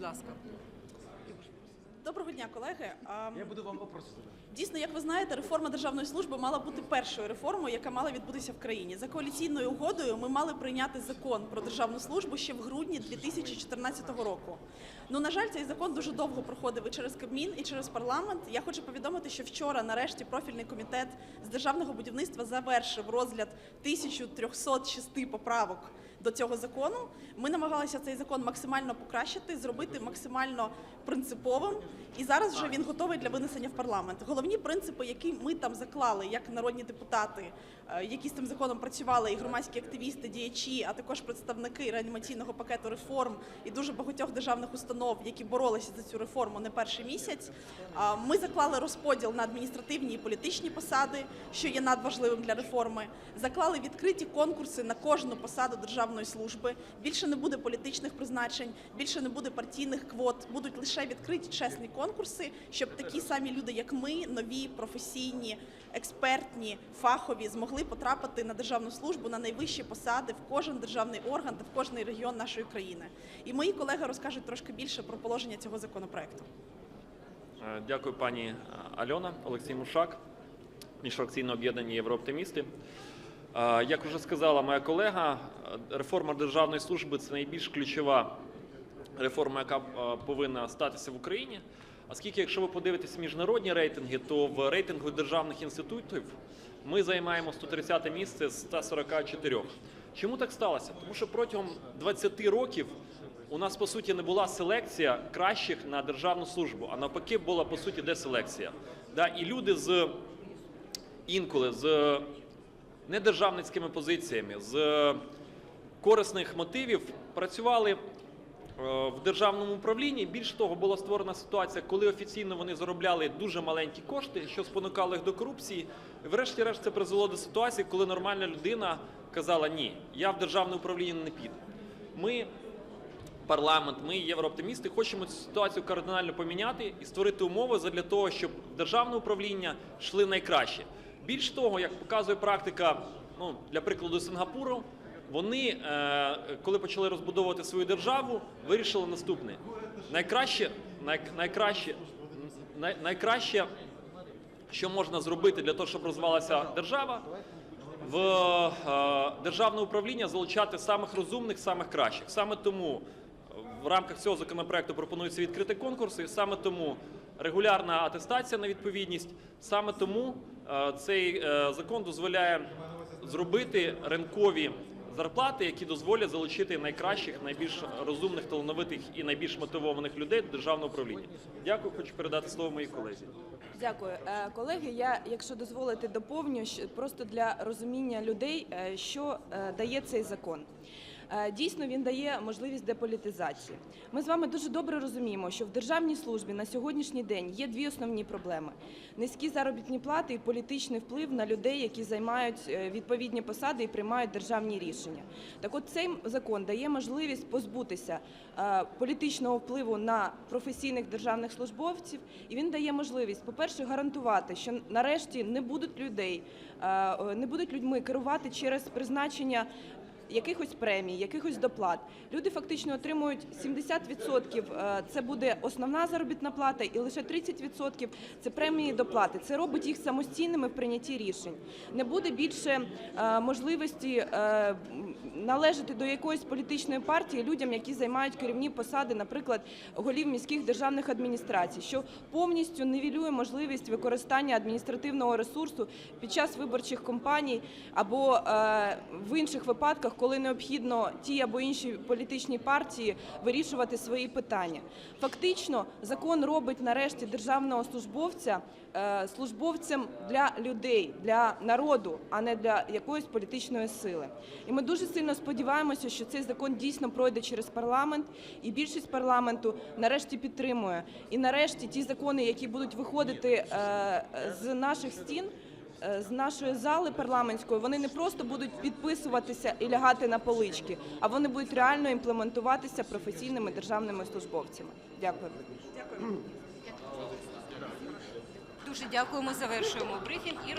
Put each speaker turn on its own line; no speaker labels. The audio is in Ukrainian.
будь ласка.
Доброго дня, колеги.
Я буду вам вопроси задавати.
Дійсно, як ви знаєте, реформа державної служби мала бути першою реформою, яка мала відбутися в країні. За коаліційною угодою ми мали прийняти закон про державну службу ще в грудні 2014 року. Ну на жаль, цей закон дуже довго проходив і через Кабмін, і через парламент. Я хочу повідомити, що вчора, нарешті, профільний комітет з державного будівництва завершив розгляд 1306 поправок до цього закону. Ми намагалися цей закон максимально покращити, зробити максимально принциповим. І зараз вже він готовий для винесення в парламент. Головні принципи, які ми там заклали, як народні депутати, е, які з цим законом працювали, і громадські активісти, діячі, а також представники реанімаційного пакету реформ і дуже багатьох державних установ, які боролися за цю реформу не перший місяць. Ми заклали розподіл на адміністративні і політичні посади, що є надважливим для реформи. Заклали відкриті конкурси на кожну посаду державної служби. Більше не буде політичних призначень, більше не буде партійних квот. Будуть лише відкриті чесні конкурси, щоб такі самі люди, як ми, нові, професійні, експертні, фахові, змогли потрапити на державну службу на найвищі посади в кожен державний орган та в кожний регіон нашої країни. І мої колеги розкажуть трошки більше про положення цього законопроекту.
Е, Дякую, пані Альона, Олексій Мушак, міжфракційне об'єднання Єврооптимісти. Е, Як вже сказала моя колега, е, реформа державної служби це найбільш ключова реформа, яка е, повинна статися в Україні. Оскільки, якщо ви подивитесь міжнародні рейтинги, то в рейтингу державних інститутів ми займаємо 130 місце з 144. Чому так сталося? Тому що протягом 20 років у нас по суті не була селекція кращих на державну службу, а навпаки, була по суті деселекція. Да, і люди з інколи з недержавницькими позиціями, з корисних мотивів працювали е, в державному управлінні. Більш того, була створена ситуація, коли офіційно вони заробляли дуже маленькі кошти, що спонукало їх до корупції. Врешті-решт це призвело до ситуації, коли нормальна людина казала: Ні, я в державне управління не піду. Ми парламент, ми єврооптимісти, хочемо цю ситуацію кардинально поміняти і створити умови для того, щоб державне управління йшли найкраще. Більш того, як показує практика, ну для прикладу Сингапуру, вони, е, коли почали розбудовувати свою державу, вирішили наступне: найкраще, най, найкраще, най, найкраще, що можна зробити для того, щоб розвивалася держава, в е, державне управління залучати самих розумних, самих кращих. Саме тому в рамках цього законопроекту пропонується відкрити конкурси, саме тому регулярна атестація на відповідність, саме тому е, цей е, закон дозволяє зробити ринкові зарплати, які дозволять залучити найкращих, найбільш розумних, талановитих і найбільш мотивованих людей до державного управління. Дякую, хочу передати слово моїй колезі.
Дякую, Е, колеги. Я, якщо дозволите, доповню просто для розуміння людей, що дає цей закон. Е, Дійсно, він дає можливість деполітизації. Ми з вами дуже добре розуміємо, що в державній службі на сьогоднішній день є дві основні проблеми: низькі заробітні плати і політичний вплив на людей, які займають е, відповідні посади і приймають державні рішення. Так, от цей закон дає можливість позбутися е, політичного впливу на професійних державних службовців, і він дає можливість, по-перше, гарантувати, що нарешті не будуть людей, не будуть людьми керувати через призначення. Якихось премій, якихось доплат. Люди фактично отримують 70% е, це буде основна заробітна плата, і лише 30% це премії доплати. Це робить їх самостійними в прийнятті рішень. Не буде більше е, можливості е, належати до якоїсь політичної партії людям, які займають керівні посади, наприклад, голів міських державних адміністрацій, що повністю нівелює можливість використання адміністративного ресурсу під час виборчих кампаній або в інших випадках, коли необхідно ті або інші політичні партії вирішувати свої питання. Фактично, закон робить нарешті державного службовця е, службовцем для людей, для народу, а не для якоїсь політичної сили. І ми дуже сильно сподіваємося, що цей закон дійсно пройде через парламент, і більшість парламенту нарешті підтримує. І нарешті ті закони, які будуть виходити е, з наших стін. Е, З нашої зали парламентської вони не просто будуть підписуватися і лягати на полички, а вони будуть реально імплементуватися професійними державними службовцями. Дякую.
Дуже дякуємо. Завершуємо брифінг і